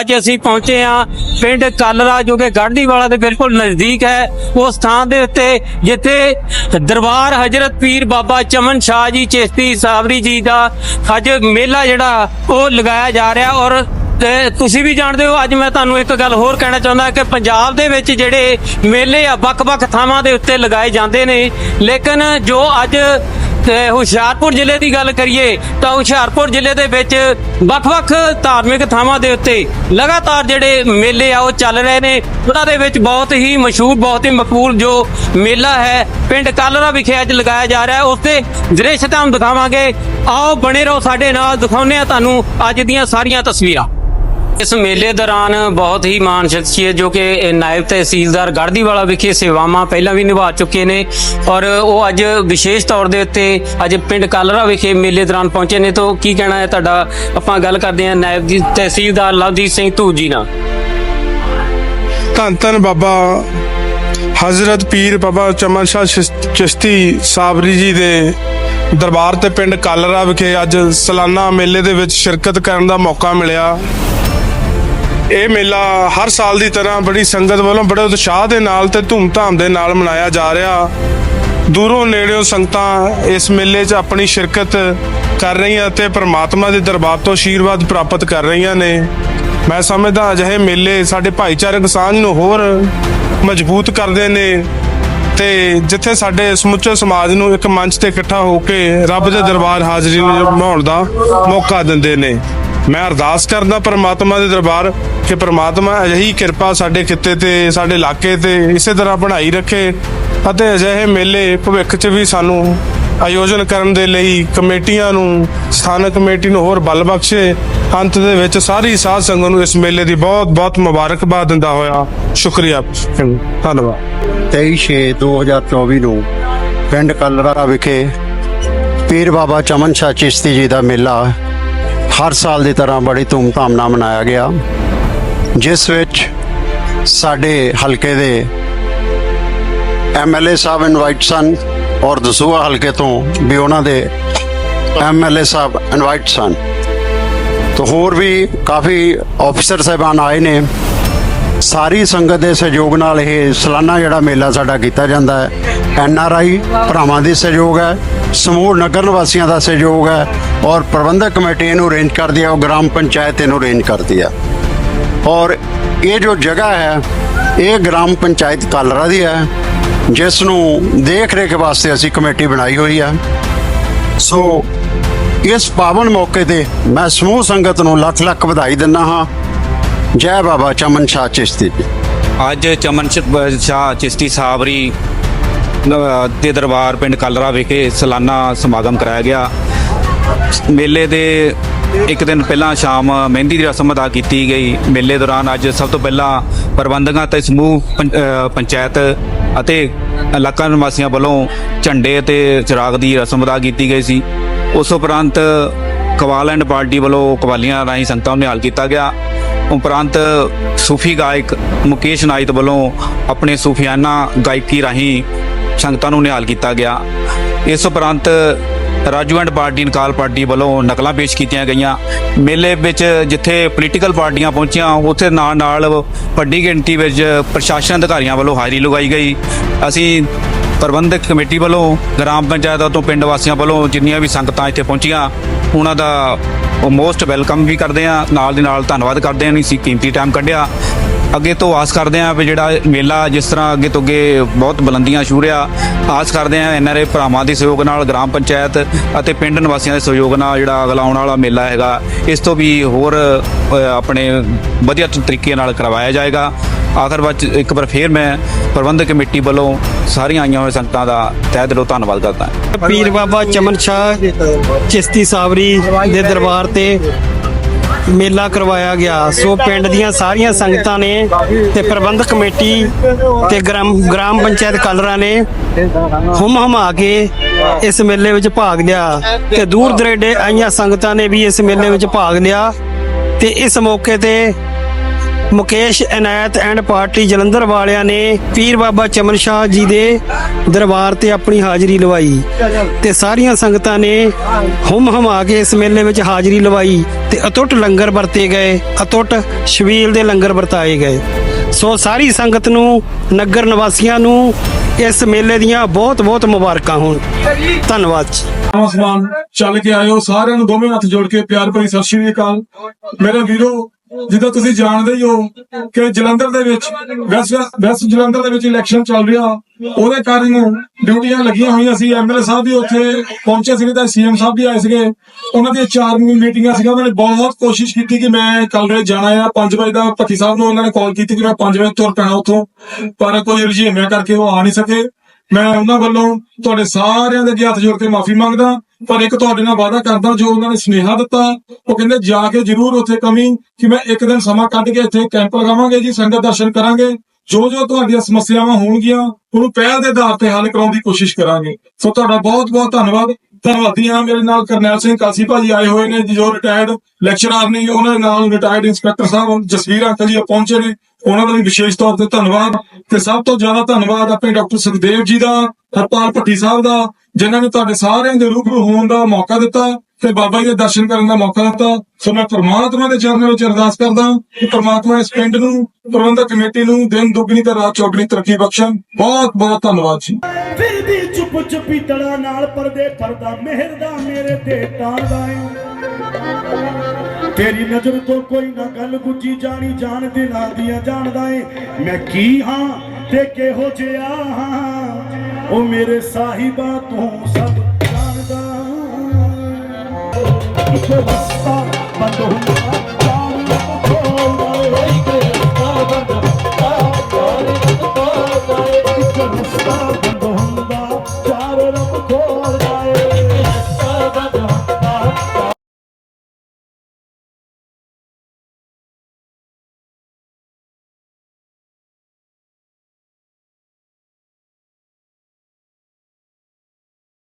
ਅੱਜ ਅਸੀਂ ਪਹੁੰਚੇ ਹਾਂ ਪਿੰਡ ਕਲਰਾ, ਜੋ ਕਿ ਗੜਦੀਵਾਲਾ ਦੇ ਬਿਲਕੁਲ ਨਜ਼ਦੀਕ ਹੈ। ਉਸ ਥਾਂ ਦੇ ਉੱਤੇ, ਜਿੱਥੇ ਦਰਬਾਰ ਹਜ਼ਰਤ ਪੀਰ ਬਾਬਾ ਚਮਨ ਸ਼ਾਹ ਜੀ ਚੇਸ਼ਤੀ ਸਾਵਰੀ ਜੀ ਦਾ ਅੱਜ ਮੇਲਾ ਜਿਹੜਾ, ਉਹ ਲਗਾਇਆ ਜਾ ਰਿਹਾ। ਔਰ, ਤੇ ਤੁਸੀਂ ਵੀ ਜਾਣਦੇ ਹੋ, ਅੱਜ ਮੈਂ ਤੁਹਾਨੂੰ ਇੱਕ ਗੱਲ ਹੋਰ ਕਹਿਣਾ ਚਾਹੁੰਦਾ ਕਿ ਪੰਜਾਬ ਦੇ ਵਿੱਚ ਜਿਹੜੇ ਮੇਲੇ ਆ, ਵੱਖ-ਵੱਖ ਥਾਵਾਂ ਦੇ ਉੱਤੇ ਲਗਾਏ ਜਾਂਦੇ ਨੇ। ਲੇਕਿਨ ਜੋ ਅੱਜ ਤੇ ਹੁਸ਼ਿਆਰਪੁਰ ਜ਼ਿਲ੍ਹੇ ਦੀ ਗੱਲ ਕਰੀਏ ਤਾਂ ਹੁਸ਼ਿਆਰਪੁਰ ਜ਼ਿਲ੍ਹੇ ਦੇ ਵਿੱਚ ਵੱਖ-ਵੱਖ ਧਾਰਮਿਕ ਥਾਵਾਂ ਦੇ ਉੱਤੇ ਲਗਾਤਾਰ ਜਿਹੜੇ ਮੇਲੇ ਆ, ਉਹ ਚੱਲ ਰਹੇ ਨੇ। ਉਹਨਾਂ ਦੇ ਵਿੱਚ ਬਹੁਤ ਹੀ ਮਸ਼ਹੂਰ, ਬਹੁਤ ਹੀ ਮਕਬੂਲ ਜੋ ਮੇਲਾ ਹੈ, ਪਿੰਡ ਕਾਲਰਾ ਵਿਖੇ ਅੱਜ ਲਗਾਇਆ ਜਾ ਰਿਹਾ ਹੈ। ਉਸ 'ਤੇ ਦ੍ਰਿਸ਼ ਤੁਹਾਨੂੰ ਦਿਖਾਵਾਂਗੇ। ਆਓ ਬਣੇ ਰਹੋ ਸਾਡੇ ਨਾਲ, ਦਿਖਾਉਂਦੇ ਆ ਤੁਹਾਨੂੰ ਅੱਜ ਦੀਆਂ ਸਾਰੀਆਂ ਤਸਵੀਰਾਂ। ਇਸ ਮੇਲੇ ਦੌਰਾਨ ਬਹੁਤ ਹੀ ਮਾਨ ਸ਼ਖਸੀਅਤ ਜੋ ਕਿ ਨਾਇਬ ਤਹਿਸੀਲਦਾਰ ਗੜਦੀਵਾਲਾ ਵਿਖੇ ਸੇਵਾਵਾਂ ਪਹਿਲਾਂ ਵੀ ਨਿਭਾ ਚੁੱਕੇ ਨੇ ਔਰ ਉਹ ਅੱਜ ਵਿਸ਼ੇਸ਼ ਤੌਰ ਦੇ ਉੱਤੇ ਅੱਜ ਪਿੰਡ ਕਾਲਰਾ ਵਿਖੇ ਮੇਲੇ ਦੌਰਾਨ ਪਹੁੰਚੇ ਨੇ। ਤਾਂ ਕੀ ਕਹਿਣਾ ਹੈ ਤੁਹਾਡਾ? ਆਪਾਂ ਗੱਲ ਕਰਦੇ ਹਾਂ ਨਾਇਬ ਜੀ ਤਹਿਸੀਲਦਾਰ ਲਵਜੀਤ ਸਿੰਘ ਧੂ ਜੀ ਨਾਲ। ਧੰਨ ਧੰਨ ਬਾਬਾ ਹਜ਼ਰਤ ਪੀਰ ਬਾਬਾ ਚਮਨ ਸ਼ਾਹ ਚਿਸ- ਚਿਸ਼ਤੀ ਸਾਬਰੀ ਜੀ ਦੇ ਦਰਬਾਰ ਤੇ ਪਿੰਡ ਕਾਲਰਾ ਵਿਖੇ ਅੱਜ ਸਾਲਾਨਾ ਮੇਲੇ ਦੇ ਵਿੱਚ ਸ਼ਿਰਕਤ ਕਰਨ ਦਾ ਮੌਕਾ ਮਿਲਿਆ। ਇਹ ਮੇਲਾ ਹਰ ਸਾਲ ਦੀ ਤਰ੍ਹਾਂ ਬੜੀ ਸੰਗਤ ਵੱਲੋਂ ਬੜੇ ਉਤਸ਼ਾਹ ਦੇ ਨਾਲ ਤੇ ਧੂਮਧਾਮ ਦੇ ਨਾਲ ਮਨਾਇਆ ਜਾ ਰਿਹਾ। ਦੂਰੋਂ ਨੇੜਿਓਂ ਸੰਗਤਾਂ ਇਸ ਮੇਲੇ 'ਚ ਆਪਣੀ ਸ਼ਿਰਕਤ ਕਰ ਰਹੀਆਂ ਅਤੇ ਪ੍ਰਮਾਤਮਾ ਦੇ ਦਰਬਾਰ ਤੋਂ ਆਸ਼ੀਰਵਾਦ ਪ੍ਰਾਪਤ ਕਰ ਰਹੀਆਂ ਨੇ। ਮੈਂ ਸਮਝਦਾ ਅਜਿਹੇ ਮੇਲੇ ਸਾਡੇ ਭਾਈਚਾਰਕ ਸਾਂਝ ਨੂੰ ਹੋਰ ਮਜ਼ਬੂਤ ਕਰਦੇ ਨੇ ਤੇ ਜਿੱਥੇ ਸਾਡੇ ਸਮੁੱਚੇ ਸਮਾਜ ਨੂੰ ਇੱਕ ਮੰਚ ਤੇ ਇਕੱਠਾ ਹੋ ਕੇ ਰੱਬ ਦੇ ਦਰਬਾਰ ਹਾਜ਼ਰੀ ਨਿਭਾਉਣ ਦਾ ਮੌਕਾ ਦਿੰਦੇ ਨੇ। ਮੈਂ ਅਰਦਾਸ ਕਰਦਾ ਪਰਮਾਤਮਾ ਦੇ ਦਰਬਾਰ ਕਿ ਪਰਮਾਤਮਾ ਅਜਿਹੀ ਕਿਰਪਾ ਸਾਡੇ ਖਿੱਤੇ ਤੇ, ਸਾਡੇ ਇਲਾਕੇ ਤੇ ਇਸੇ ਤਰ੍ਹਾਂ ਬਣਾਈ ਰੱਖੇ ਅਤੇ ਅਜਿਹੇ ਮੇਲੇ ਭਵਿੱਖ 'ਚ ਵੀ ਸਾਨੂੰ ਆਯੋਜਨ ਕਰਨ ਦੇ ਲਈ ਕਮੇਟੀਆਂ ਨੂੰ, ਸਥਾਨਕ ਕਮੇਟੀ ਨੂੰ ਹੋਰ ਬਲ ਬਖਸ਼ੇ। ਅੰਤ ਦੇ ਵਿੱਚ ਸਾਰੀ ਸਾਧ ਸੰਗਤ ਨੂੰ ਇਸ ਮੇਲੇ ਦੀ ਬਹੁਤ ਬਹੁਤ ਮੁਬਾਰਕਬਾਦ ਦਿੰਦਾ ਹੋਇਆ ਸ਼ੁਕਰੀਆ ਧੰਨਵਾਦ। 23/6/2024 ਨੂੰ ਪਿੰਡ ਕਲਰਾ ਵਿਖੇ ਪੀਰ ਬਾਬਾ ਚਮਨ ਸ਼ਾਹ ਚਿਸ਼ਤੀ ਜੀ ਦਾ ਮੇਲਾ ਹਰ ਸਾਲ ਦੀ ਤਰ੍ਹਾਂ ਬੜੀ ਧੂਮਧਾਮ ਨਾਲ ਮਨਾਇਆ ਗਿਆ। ਜਿਸ ਵਿੱਚ ਸਾਡੇ ਹਲਕੇ ਦੇ ਐਮਐਲਏ ਸਾਹਿਬ ਇਨਵਾਈਟ ਸਨ ਔਰ ਦਸੂਆ ਹਲਕੇ ਤੋਂ ਵੀ ਉਹਨਾਂ ਦੇ ਐਮਐਲਏ ਸਾਹਿਬ ਇਨਵਾਈਟ ਸਨ। ਤੋਂ ਹੋਰ ਵੀ ਕਾਫੀ ਆਫੀਸਰ ਸਾਹਿਬਾਨ ਆਏ ਨੇ। ਸਾਰੀ ਸੰਗਤ ਦੇ ਸਹਿਯੋਗ ਨਾਲ ਇਹ ਸਾਲਾਨਾ ਜਿਹੜਾ ਮੇਲਾ ਸਾਡਾ ਕੀਤਾ ਜਾਂਦਾ ਹੈ। ਐਨ ਆਰ ਆਈ ਭਰਾਵਾਂ ਦੀ ਸਹਿਯੋਗ ਹੈ, ਸਮੂਹ ਨਗਰ ਨਿਵਾਸੀਆਂ ਦਾ ਸਹਿਯੋਗ ਹੈ ਔਰ ਪ੍ਰਬੰਧਕ ਕਮੇਟੀ ਇਹਨੂੰ ਅਰੇਂਜ ਕਰਦੀ ਹੈ, ਉਹ ਗ੍ਰਾਮ ਪੰਚਾਇਤ ਇਹਨੂੰ ਅਰੇਂਜ ਕਰਦੀ ਹੈ। ਔਰ ਇਹ ਜੋ ਜਗ੍ਹਾ ਹੈ, ਇਹ ਗ੍ਰਾਮ ਪੰਚਾਇਤ ਕਾਲਰਾ ਦੀ ਹੈ, ਜਿਸ ਨੂੰ ਦੇਖ ਰੇਖ ਵਾਸਤੇ ਅਸੀਂ ਕਮੇਟੀ ਬਣਾਈ ਹੋਈ ਹੈ। ਸੋ ਇਸ ਪਾਵਨ ਮੌਕੇ ਤੇ ਮੈਂ ਸਮੂਹ ਸੰਗਤ ਨੂੰ ਲੱਖ ਲੱਖ ਵਧਾਈ ਦਿੰਦਾ ਹਾਂ। ਜੈ ਬਾਬਾ ਚਮਨ ਸ਼ਾਹ ਚਿਸ਼ਤੀ। ਅੱਜ ਚਮਨ ਸ਼ਾਹ ਚਿਸ਼ਤੀ ਸਾਬਰੀ ਦੇ ਦਰਬਾਰ ਪਿੰਡ ਕਲਰਾ ਵਿਖੇ ਸਾਲਾਨਾ ਸਮਾਗਮ ਕਰਾਇਆ ਗਿਆ। ਮੇਲੇ ਦੇ ਇੱਕ ਦਿਨ ਪਹਿਲਾਂ ਸ਼ਾਮ ਮਹਿੰਦੀ ਦੀ ਰਸਮ ਅਦਾ ਕੀਤੀ ਗਈ। ਮੇਲੇ ਦੌਰਾਨ ਅੱਜ ਸਭ ਤੋਂ ਪਹਿਲਾਂ ਪ੍ਰਬੰਧਕਾਂ ਤੇ ਸਮੂਹ ਪੰ- ਪੰਚਾਇਤ ਅਤੇ ਇਲਾਕਾ ਨਿਵਾਸੀਆਂ ਵੱਲੋਂ ਝੰਡੇ ਅਤੇ ਚਿਰਾਗ ਦੀ ਰਸਮ ਅਦਾ ਕੀਤੀ ਗਈ ਸੀ। ਉਸ ਉਪਰੰਤ ਕਵਾਲ ਐਂਡ ਪਾਰਟੀ ਵੱਲੋਂ ਕਵਾਲੀਆਂ ਰਾਹੀਂ ਸੰਗਤਾਂ ਨੂੰ ਨਿਹਾਲ ਕੀਤਾ ਗਿਆ। ਉਪਰੰਤ ਸੂਫੀ ਗਾਇਕ ਮੁਕੇਸ਼ ਨਾਇਤ ਵੱਲੋਂ ਆਪਣੇ ਸੂਫੀਆਨਾ ਗਾਇਕੀ ਰਾਹੀਂ ਸੰਗਤਾਂ ਨੂੰ ਨਿਹਾਲ ਕੀਤਾ ਗਿਆ। ਇਸ ਉਪਰੰਤ ਰਾਜੂ ਐਂਡ ਪਾਰਟੀ ਨਕਾਲ ਪਾਰਟੀ ਵੱਲੋਂ ਨਕਲਾਂ ਪੇਸ਼ ਕੀਤੀਆਂ ਗਈਆਂ। ਮੇਲੇ ਵਿੱਚ ਜਿੱਥੇ ਪੋਲੀਟੀਕਲ ਪਾਰਟੀਆਂ ਪਹੁੰਚੀਆਂ, ਉੱਥੇ ਨਾਲ ਨਾਲ ਵੱਡੀ ਗਿਣਤੀ ਵਿੱਚ ਪ੍ਰਸ਼ਾਸਨ ਅਧਿਕਾਰੀਆਂ ਵੱਲੋਂ ਹਾਜ਼ਰੀ ਲਗਾਈ ਗਈ। ਅਸੀਂ ਪ੍ਰਬੰਧਕ ਕਮੇਟੀ ਵੱਲੋਂ ਗ੍ਰਾਮ ਪੰਚਾਇਤਾਂ ਤੋਂ ਪਿੰਡ ਵਾਸੀਆਂ ਵੱਲੋਂ ਜਿੰਨੀਆਂ ਵੀ ਸੰਗਤਾਂ ਇੱਥੇ ਪਹੁੰਚੀਆਂ, ਉਹਨਾਂ ਦਾ ਉਹ ਮੋਸਟ ਵੈਲਕਮ ਵੀ ਕਰਦੇ ਆ ਨਾਲ ਦੀ ਨਾਲ ਧੰਨਵਾਦ ਕਰਦੇ ਆ ਨਹੀਂ ਸੀ ਕੀਮਤੀ ਟਾਈਮ ਕੱਢਿਆ। ਅੱਗੇ ਤੋਂ ਆਸ ਕਰਦੇ ਹਾਂ ਵੀ ਜਿਹੜਾ ਮੇਲਾ ਜਿਸ ਤਰ੍ਹਾਂ ਅੱਗੇ ਤੋਂ ਅੱਗੇ ਬਹੁਤ ਬੁਲੰਦੀਆਂ ਛੂਰਿਆ ਆਸ ਕਰਦੇ ਹਾਂ ਐਨਆਰਏ ਭਰਾਵਾਂ ਦੇ ਸਹਿਯੋਗ ਨਾਲ, ਗ੍ਰਾਮ ਪੰਚਾਇਤ ਅਤੇ ਪਿੰਡ ਨਿਵਾਸੀਆਂ ਦੇ ਸਹਿਯੋਗ ਨਾਲ ਜਿਹੜਾ ਅਗਲਾ ਆਉਣ ਵਾਲਾ ਮੇਲਾ ਹੈਗਾ, ਇਸ ਤੋਂ ਵੀ ਹੋਰ ਆਪਣੇ ਵਧੀਆ ਤਰੀਕੇ ਨਾਲ ਕਰਵਾਇਆ ਜਾਏਗਾ। ਆਖਰ ਵਿੱਚ ਇੱਕ ਵਾਰ ਫੇਰ ਮੈਂ ਪ੍ਰਬੰਧਕ ਕਮੇਟੀ ਵੱਲੋਂ ਸਾਰੀਆਂ ਆਈਆਂ ਹੋਈਆਂ ਸੰਗਤਾਂ ਦਾ ਤਹਿ ਦਿਲੋਂ ਧੰਨਵਾਦ ਕਰਦਾ ਹਾਂ। ਪੀਰ ਬਾਬਾ ਚਮਨ ਸ਼ਾਹ, ਚਿਸ਼ਤੀ ਸਾਵਰੀ ਦੇ ਦਰਬਾਰ ਤੇ ਮੇਲਾ ਕਰਵਾਇਆ ਗਿਆ। ਸੋ ਪਿੰਡ ਦੀਆਂ ਸਾਰੀਆਂ ਸੰਗਤਾਂ ਨੇ ਤੇ ਪ੍ਰਬੰਧਕ ਕਮੇਟੀ ਤੇ ਗ੍ਰਾਮ ਗ੍ਰਾਮ ਪੰਚਾਇਤ ਕਲਰਾ ਨੇ ਹੁਮ ਹਮਾ ਕੇ ਇਸ ਮੇਲੇ ਵਿੱਚ ਭਾਗ ਲਿਆ ਤੇ ਦੂਰ ਦਰੇਡੇ ਆਈਆਂ ਸੰਗਤਾਂ ਨੇ ਵੀ ਇਸ ਮੇਲੇ ਵਿੱਚ ਭਾਗ ਲਿਆ ਤੇ ਇਸ ਮੌਕੇ ਤੇ ਮੁਕੇਸ਼ ਇਨਾਇਤ ਐਂਡ ਪਾਰਟੀ ਜਲੰਧਰ ਵਾਲਿਆਂ ਨੇ ਪੀਰ ਬਾਬਾ ਚਮਨ ਸ਼ਾਹ ਜੀ ਦੇ ਦਰਬਾਰ ਤੇ ਆਪਣੀ ਹਾਜ਼ਰੀ ਲਵਾਈ ਤੇ ਸਾਰੀਆਂ ਸੰਗਤਾਂ ਨੇ ਹੁਮ ਹਮਾ ਕੇ ਇਸ ਮੇਲੇ ਵਿੱਚ ਹਾਜ਼ਰੀ ਲਵਾਈ ਤੇ ਅਟੁੱਟ ਲੰਗਰ ਵਰਤੇ ਗਏ ਅਟੁੱਟ ਸ਼ਬੀਲ ਦੇ ਲੰਗਰ ਵਰਤਾਏ ਗਏ। ਸੋ ਸਾਰੀ ਸੰਗਤ ਨੂੰ, ਨਗਰ ਨਿਵਾਸੀਆਂ ਨੂੰ ਇਸ ਮੇਲੇ ਦੀਆਂ ਬਹੁਤ ਬਹੁਤ ਮੁਬਾਰਕਾਂ ਹੋਣ। ਧੰਨਵਾਦ ਜੀ। ਚੱਲ ਕੇ ਆਇਓ, ਸਾਰਿਆਂ ਨੂੰ ਦੋਵੇਂ ਹੱਥ ਜੋੜ ਕੇ ਪਿਆਰ ਭਰੀ ਸਤਿ ਸ਼੍ਰੀ ਅਕਾਲ। ਮੇਰੇ ਵੀਰੋ ਜਿੱਦਾਂ ਤੁਸੀਂ ਜਾਣਦੇ ਹੀ ਹੋ ਕਿ ਜਲੰਧਰ ਦੇ ਵਿੱਚ ਵੈਸਟ ਵੈਸਟ ਜਲੰਧਰ ਦੇ ਵਿੱਚ ਇਲੈਕਸ਼ਨ ਚੱਲ ਰਿਹਾ। ਉਹਦੇ ਕਾਰਨ ਡਿਊਟੀਆਂ ਲੱਗੀਆਂ ਹੋਈਆਂ ਸੀ। ਐਮਐਲਏ ਸਾਹਿਬ ਵੀ ਉੱਥੇ ਪਹੁੰਚੇ ਸੀਗੇ ਤਾਂ ਸੀਐਮ ਸਾਹਿਬ ਵੀ ਆਏ ਸੀਗੇ। ਉਹਨਾਂ ਦੀਆਂ ਚਾਰ ਮੀਟਿੰਗਾਂ ਸੀਗੀਆਂ। ਉਹਨਾਂ ਨੇ ਬਹੁਤ ਕੋਸ਼ਿਸ਼ ਕੀਤੀ ਕਿ ਮੈਂ ਕੱਲ ਰੇ ਜਾਣਾ ਆ। 5 ਵਜੇ ਦਾ ਭੱਟੀ ਸਾਹਿਬ ਨੂੰ ਉਹਨਾਂ ਨੇ ਕਾਲ ਕੀਤੀ ਕਿ ਮੈਂ 5 ਵਜੇ ਤੁਰ ਪੈਣਾ ਉੱਥੋਂ। ਪਰ ਕੋਈ ਰੁਝੇਵਿਆਂ ਕਰਕੇ ਉਹ ਆ ਨਹੀਂ ਸਕੇ। ਮੈਂ ਉਹਨਾਂ ਵੱਲੋਂ ਤੁਹਾਡੇ ਸਾਰਿਆਂ ਦੇ ਅੱਗੇ ਹੱਥ ਜੋੜ ਕੇ ਮਾਫੀ ਮੰਗਦਾ ਪਰ ਇੱਕ ਤੁਹਾਡੇ ਨਾਲ ਵਾਅਦਾ ਕਰਦਾ ਜੋ ਉਹਨਾਂ ਨੇ ਸੁਨੇਹਾ ਦਿੱਤਾ, ਉਹ ਕਹਿੰਦੇ ਜਾ ਕੇ ਜਰੂਰ ਉੱਥੇ ਕਮੀ ਕਿ ਮੈਂ ਇੱਕ ਦਿਨ ਸਮਾਂ ਕੱਢ ਕੇ ਇੱਥੇ ਕੈਂਪ ਲਗਾਵਾਂਗੇ ਜੀ, ਸੰਗਤ ਦਰਸ਼ਨ ਕਰਾਂਗੇ। ਜੋ ਜੋ ਤੁਹਾਡੀਆਂ ਸਮੱਸਿਆਵਾਂ ਹੋਣਗੀਆਂ, ਉਹਨੂੰ ਪਹਿਲ ਦੇ ਆਧਾਰ ਤੇ ਹੱਲ ਕਰਾਉਣ ਦੀ ਕੋਸ਼ਿਸ਼ ਕਰਾਂਗੇ। ਸੋ ਤੁਹਾਡਾ ਬਹੁਤ ਬਹੁਤ ਧੰਨਵਾਦ। ਧੰਨਵਾਦੀ ਹਾਂ ਮੇਰੇ ਨਾਲ ਕਰਨੈਲ ਸਿੰਘ ਕਾਸੀ ਭਾਜੀ ਆਏ ਹੋਏ ਨੇ, ਜੋ ਰਿਟਾਇਰਡ ਲੈਕਚਰਰ ਨੇ, ਉਹਨਾਂ ਦੇ ਨਾਲ ਰਿਟਾਇਰਡ ਇੰਸਪੈਕਟਰ ਸਾਹਿਬ, ਜਸਵੀਰ ਅੰਕਲ ਜੀ ਪਹੁੰਚੇ ਨੇ। ਉਹਨਾਂ ਦਾ ਵੀ ਵਿਸ਼ੇਸ਼ ਤੌਰ ਤੇ ਧੰਨਵਾਦ ਤੇ ਸਭ ਤੋਂ ਜ਼ਿਆਦਾ ਧੰਨਵਾਦ ਆਪਣੇ ਡਾਕਟਰ ਸੁਖਦੇਵ ਜੀ ਦਾ, ਹਰਪਾਲ ਭੱਟੀ ਸਾਹਿਬ ਦਾ, ਜਿਨ੍ਹਾਂ ਨੇ ਤੁਹਾਡੇ ਸਾਰਿਆਂ ਦੇ ਰੂਬਰੂ ਹੋਣ ਦਾ ਮੌਕਾ ਦਿੱਤਾ ਤੇ ਬਾਬਾ ਜੀ ਦੇ ਦਰਸ਼ਨ ਕਰਨ ਦਾ ਮੌਕਾ ਦਿੱਤਾ। ਸੋ ਮੈਂ ਪ੍ਰਮਾਤਮਾ ਦੇ ਚਰਨਾਂ ਵਿੱਚ ਅਰਦਾਸ ਕਰਦਾ ਕਿ ਪ੍ਰਮਾਤਮਾ ਇਸ ਪਿੰਡ ਨੂੰ, ਪ੍ਰਬੰਧਕ ਕਮੇਟੀ ਨੂੰ ਦਿਨ ਦੁੱਗਣੀ ਤੇ ਰਾਤ ਚੌਗਣੀ ਤਰੱਕੀ ਬਖਸ਼ਣ। ਬਹੁਤ ਬਹੁਤ ਧੰਨਵਾਦ ਜੀ। ਫਿਰ ਵੀ ਚੁੱਪ ਚੁੱਪੀ ਤੜਾ ਨਾਲ ਪਰਦੇ ਪਰਦਾ ਮਿਹਰ ਦਾ ਮੇਰੇ ਤੇ ਤਾਰਦਾ ਏ ਤੇਰੀ ਨਜ਼ਰ ਤੋਂ ਕੋਈ ਨਾ ਗੱਲ ਗੁੱਜੀ ਜਾਣੀ, ਜਾਣ ਦਿਲਾਂ ਦੀਆਂ ਜਾਣਦਾ ਏ। ਮੈਂ ਕੀ ਹਾਂ ਤੇ ਕਿਹੋ ਜਿਹਾ ਹਾਂ? ਉਹ ਮੇਰੇ ਸਾਹਿਬਾ ਤੂੰ ਸਭ ਜਾਣਦਾ। ਇੱਕ ਰਸਤਾ ਬੰਦ ਹੁੰਦਾ।